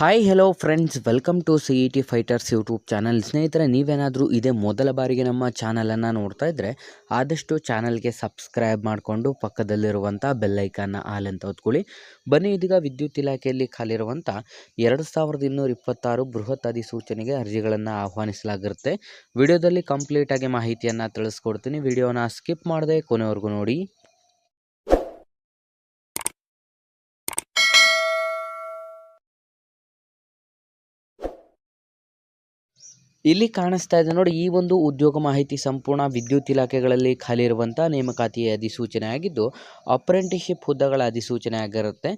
Hi hello friends welcome to C E T fighters YouTube channel ಸ್ನೇಹಿತರೆ, ನೀವೇನಾದರೂ ಇದೇ ಮೊದಲ ಬಾರಿಗೆ ನಮ್ಮ ಚಾನಲನ್ನು ನೋಡ್ತಾ ಇದ್ದರೆ ಆದಷ್ಟು ಚಾನಲ್ಗೆ ಸಬ್ಸ್ಕ್ರೈಬ್ ಮಾಡಿಕೊಂಡು ಪಕ್ಕದಲ್ಲಿರುವಂಥ ಬೆಲ್ಲೈಕನ್ನ ಆಲ್ ಅಂತ ಹೊತ್ಕೊಳ್ಳಿ. ಬನ್ನಿ, ಇದೀಗ ವಿದ್ಯುತ್ ಇಲಾಖೆಯಲ್ಲಿ ಖಾಲಿರುವಂಥ ಎರಡು ಸಾವಿರದ ಇನ್ನೂರ ಇಪ್ಪತ್ತಾರು ಬೃಹತ್ ಅಧಿಸೂಚನೆಗೆ ಅರ್ಜಿಗಳನ್ನು ಆಹ್ವಾನಿಸಲಾಗಿರುತ್ತೆ. ವಿಡಿಯೋದಲ್ಲಿ ಕಂಪ್ಲೀಟಾಗಿ ಮಾಹಿತಿಯನ್ನು ತಿಳಿಸ್ಕೊಡ್ತೀನಿ. ವಿಡಿಯೋನ ಸ್ಕಿಪ್ ಮಾಡದೆ ಕೊನೆವರೆಗೂ ನೋಡಿ. ಇಲ್ಲಿ ಕಾಣಿಸ್ತಾ ಇದೆ ನೋಡಿ, ಈ ಒಂದು ಉದ್ಯೋಗ ಮಾಹಿತಿ ಸಂಪೂರ್ಣ ವಿದ್ಯುತ್ ಇಲಾಖೆಗಳಲ್ಲಿ ಖಾಲಿ ಇರುವಂತಹ ನೇಮಕಾತಿಯ ಅಧಿಸೂಚನೆ ಆಗಿದ್ದು ಅಪ್ರೆಂಟಿಶಿಪ್ ಹುದ್ದೆಗಳ ಅಧಿಸೂಚನೆ ಆಗಿರುತ್ತೆ.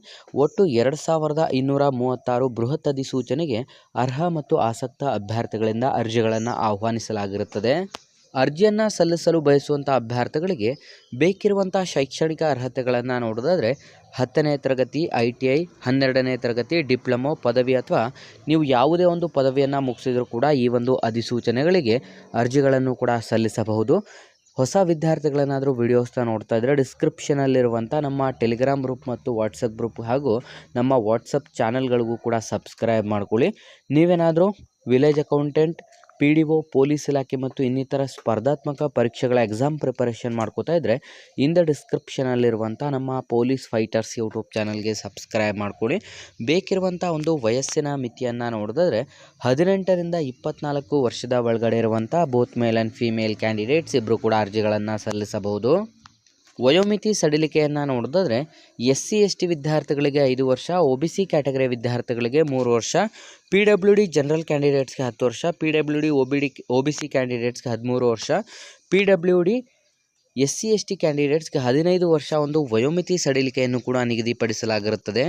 ಒಟ್ಟು ಎರಡು ಸಾವಿರದ ಇನ್ನೂರ ಮೂವತ್ತಾರು ಬೃಹತ್ ಅಧಿಸೂಚನೆಗೆ ಅರ್ಹ ಮತ್ತು ಆಸಕ್ತ ಅಭ್ಯರ್ಥಿಗಳಿಂದ ಅರ್ಜಿಗಳನ್ನು ಆಹ್ವಾನಿಸಲಾಗಿರುತ್ತದೆ. ಅರ್ಜಿಯನ್ನು ಸಲ್ಲಿಸಲು ಬಯಸುವಂಥ ಅಭ್ಯರ್ಥಿಗಳಿಗೆ ಬೇಕಿರುವಂಥ ಶೈಕ್ಷಣಿಕ ಅರ್ಹತೆಗಳನ್ನು ನೋಡೋದಾದರೆ ಹತ್ತನೇ ತರಗತಿ, ಐ ಟಿ ಐ, ಹನ್ನೆರಡನೇ ತರಗತಿ, ಡಿಪ್ಲೊಮೊ, ಪದವಿ ಅಥವಾ ನೀವು ಯಾವುದೇ ಒಂದು ಪದವಿಯನ್ನು ಮುಗಿಸಿದರೂ ಕೂಡ ಈ ಒಂದು ಅಧಿಸೂಚನೆಗಳಿಗೆ ಅರ್ಜಿಗಳನ್ನು ಕೂಡ ಸಲ್ಲಿಸಬಹುದು. ಹೊಸ ವಿದ್ಯಾರ್ಥಿಗಳನ್ನಾದರೂ ವಿಡಿಯೋಸ್ನ ನೋಡ್ತಾ ಇದ್ದರೆ ಡಿಸ್ಕ್ರಿಪ್ಷನಲ್ಲಿರುವಂಥ ನಮ್ಮ ಟೆಲಿಗ್ರಾಮ್ ಗ್ರೂಪ್ ಮತ್ತು ವಾಟ್ಸಪ್ ಗ್ರೂಪ್ ಹಾಗೂ ನಮ್ಮ ವಾಟ್ಸಪ್ ಚಾನಲ್ಗಳಿಗೂ ಕೂಡ ಸಬ್ಸ್ಕ್ರೈಬ್ ಮಾಡ್ಕೊಳ್ಳಿ. ನೀವೇನಾದರೂ village accountant P D O, police ಇಲಾಖೆ ಮತ್ತು ಇನ್ನಿತರ ಸ್ಪರ್ಧಾತ್ಮಕ ಪರೀಕ್ಷೆಗಳ ಎಕ್ಸಾಮ್ ಪ್ರಿಪರೇಷನ್ ಮಾಡ್ಕೋತಾ ಇದ್ದರೆ ಇಂದ ಡಿಸ್ಕ್ರಿಪ್ಷನಲ್ಲಿರುವಂಥ ನಮ್ಮ ಪೊಲೀಸ್ ಫೈಟರ್ಸ್ ಯೂಟ್ಯೂಬ್ ಚಾನಲ್ಗೆ ಸಬ್ಸ್ಕ್ರೈಬ್ ಮಾಡ್ಕೊಳ್ಳಿ. ಬೇಕಿರುವಂಥ ಒಂದು ವಯಸ್ಸಿನ ಮಿತಿಯನ್ನು ನೋಡಿದ್ರೆ ಹದಿನೆಂಟರಿಂದ ಇಪ್ಪತ್ನಾಲ್ಕು ವರ್ಷದ ಒಳಗಡೆ ಇರುವಂಥ both male and female candidates ಇಬ್ಬರು ಕೂಡ ಅರ್ಜಿಗಳನ್ನು ಸಲ್ಲಿಸಬಹುದು. ವಯೋಮಿತಿ ಸಡಿಲಿಕೆಯನ್ನು ನೋಡಿದ್ರೆ ಎಸ್ ಸಿ ಎಸ್ ಟಿ ವಿದ್ಯಾರ್ಥಿಗಳಿಗೆ ಐದು ವರ್ಷ, ಒ ಬಿ ಸಿ ಕ್ಯಾಟಗರಿ ವಿದ್ಯಾರ್ಥಿಗಳಿಗೆ ಮೂರು ವರ್ಷ, ಪಿ ಡಬ್ಲ್ಯೂ ಡಿ ಜನರಲ್ ಕ್ಯಾಂಡಿಡೇಟ್ಸ್ಗೆ ಹತ್ತು ವರ್ಷ, P W D, O B D, O B C ಕ್ಯಾಂಡಿಡೇಟ್ಸ್ಗೆ ಹದಿಮೂರು ವರ್ಷ, P W D S C S T ಕ್ಯಾಂಡಿಡೇಟ್ಸ್ಗೆ ಹದಿನೈದು ವರ್ಷ ಒಂದು ವಯೋಮಿತಿ ಸಡಿಲಿಕೆಯನ್ನು ಕೂಡ ನಿಗದಿಪಡಿಸಲಾಗಿರುತ್ತದೆ.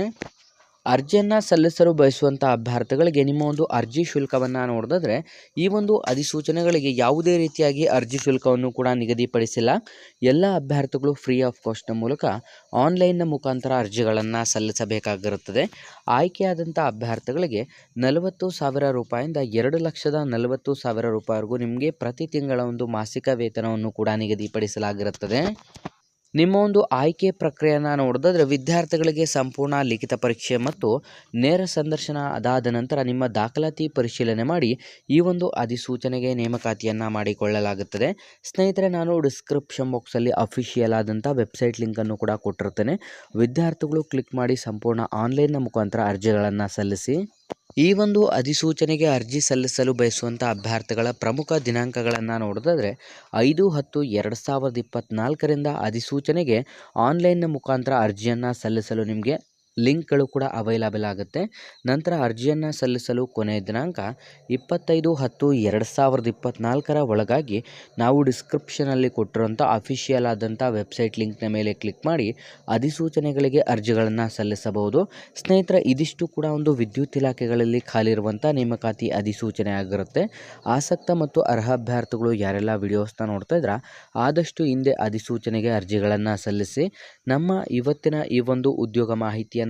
ಅರ್ಜಿಯನ್ನು ಸಲ್ಲಿಸಲು ಬಯಸುವಂಥ ಅಭ್ಯರ್ಥಿಗಳಿಗೆ ನಿಮ್ಮ ಒಂದು ಅರ್ಜಿ ಶುಲ್ಕವನ್ನು ನೋಡಿದ್ರೆ ಈ ಒಂದು ಅಧಿಸೂಚನೆಗಳಿಗೆ ಯಾವುದೇ ರೀತಿಯಾಗಿ ಅರ್ಜಿ ಶುಲ್ಕವನ್ನು ಕೂಡ ನಿಗದಿಪಡಿಸಿಲ್ಲ. ಎಲ್ಲ ಅಭ್ಯರ್ಥಿಗಳು ಫ್ರೀ ಆಫ್ ಕಾಸ್ಟ್ನ ಮೂಲಕ ಆನ್ಲೈನ್ನ ಮುಖಾಂತರ ಅರ್ಜಿಗಳನ್ನು ಸಲ್ಲಿಸಬೇಕಾಗಿರುತ್ತದೆ. ಆಯ್ಕೆಯಾದಂಥ ಅಭ್ಯರ್ಥಿಗಳಿಗೆ ನಲವತ್ತು ಸಾವಿರ ರೂಪಾಯಿಂದ ಎರಡು ಲಕ್ಷದ ನಲವತ್ತು ಸಾವಿರ ರೂಪಾಯಿವರೆಗೂ ನಿಮಗೆ ಪ್ರತಿ ತಿಂಗಳ ಒಂದು ಮಾಸಿಕ ವೇತನವನ್ನು ಕೂಡ ನಿಗದಿಪಡಿಸಲಾಗಿರುತ್ತದೆ. ನಿಮ್ಮ ಒಂದು ಆಯ್ಕೆ ಪ್ರಕ್ರಿಯೆಯನ್ನು ನೋಡಿದ್ರೆ ವಿದ್ಯಾರ್ಥಿಗಳಿಗೆ ಸಂಪೂರ್ಣ ಲಿಖಿತ ಪರೀಕ್ಷೆ ಮತ್ತು ನೇರ ಸಂದರ್ಶನ ಅದಾದ ನಂತರ ನಿಮ್ಮ ದಾಖಲಾತಿ ಪರಿಶೀಲನೆ ಮಾಡಿ ಈ ಒಂದು ಅಧಿಸೂಚನೆಗೆ ನೇಮಕಾತಿಯನ್ನು ಮಾಡಿಕೊಳ್ಳಲಾಗುತ್ತದೆ. ಸ್ನೇಹಿತರೆ, ನಾನು ಡಿಸ್ಕ್ರಿಪ್ಷನ್ ಬಾಕ್ಸಲ್ಲಿ ಅಫಿಷಿಯಲ್ ಆದಂಥ ವೆಬ್ಸೈಟ್ ಲಿಂಕನ್ನು ಕೂಡ ಕೊಟ್ಟಿರ್ತೇನೆ ವಿದ್ಯಾರ್ಥಿಗಳು ಕ್ಲಿಕ್ ಮಾಡಿ ಸಂಪೂರ್ಣ ಆನ್ಲೈನ್ನ ಮುಖಾಂತರ ಅರ್ಜಿಗಳನ್ನು ಸಲ್ಲಿಸಿ. ಈ ಒಂದು ಅಧಿಸೂಚನೆಗೆ ಅರ್ಜಿ ಸಲ್ಲಿಸಲು ಬಯಸುವಂಥ ಅಭ್ಯರ್ಥಿಗಳ ಪ್ರಮುಖ ದಿನಾಂಕಗಳನ್ನು ನೋಡೋದಾದರೆ ಐದು, ಹತ್ತು, ಎರಡು ಸಾವಿರದ ಇಪ್ಪತ್ತ್ನಾಲ್ಕರಿಂದ ಅಧಿಸೂಚನೆಗೆ ಆನ್ಲೈನ್ನ ಮುಖಾಂತರ ಅರ್ಜಿಯನ್ನು ಸಲ್ಲಿಸಲು ನಿಮಗೆ ಲಿಂಕ್ಗಳು ಕೂಡ ಅವೈಲಬಲ್ ಆಗುತ್ತೆ. ನಂತರ ಅರ್ಜಿಯನ್ನು ಸಲ್ಲಿಸಲು ಕೊನೆಯ ದಿನಾಂಕ ಇಪ್ಪತ್ತೈದು ಹತ್ತು ಎರಡು ಸಾವಿರದ ಇಪ್ಪತ್ತ್ನಾಲ್ಕರ ಒಳಗಾಗಿ ನಾವು ಡಿಸ್ಕ್ರಿಪ್ಷನಲ್ಲಿ ಕೊಟ್ಟಿರುವಂಥ ಅಫಿಷಿಯಲ್ ಆದಂಥ ವೆಬ್ಸೈಟ್ ಲಿಂಕ್ನ ಮೇಲೆ ಕ್ಲಿಕ್ ಮಾಡಿ ಅಧಿಸೂಚನೆಗಳಿಗೆ ಅರ್ಜಿಗಳನ್ನು ಸಲ್ಲಿಸಬಹುದು. ಸ್ನೇಹಿತರೆ, ಇದಿಷ್ಟು ಕೂಡ ಒಂದು ವಿದ್ಯುತ್ ಇಲಾಖೆಗಳಲ್ಲಿ ಖಾಲಿ ಇರುವಂಥ ನೇಮಕಾತಿ ಅಧಿಸೂಚನೆ ಆಗಿರುತ್ತೆ. ಆಸಕ್ತ ಮತ್ತು ಅರ್ಹ ಅಭ್ಯರ್ಥಿಗಳು ಯಾರೆಲ್ಲ ವಿಡಿಯೋಸ್ನ ನೋಡ್ತಾ ಇದ್ರ, ಆದಷ್ಟು ಹಿಂದೆ ಅಧಿಸೂಚನೆಗೆ ಅರ್ಜಿಗಳನ್ನು ಸಲ್ಲಿಸಿ ನಮ್ಮ ಇವತ್ತಿನ ಈ ಒಂದು ಉದ್ಯೋಗ ಮಾಹಿತಿಯನ್ನು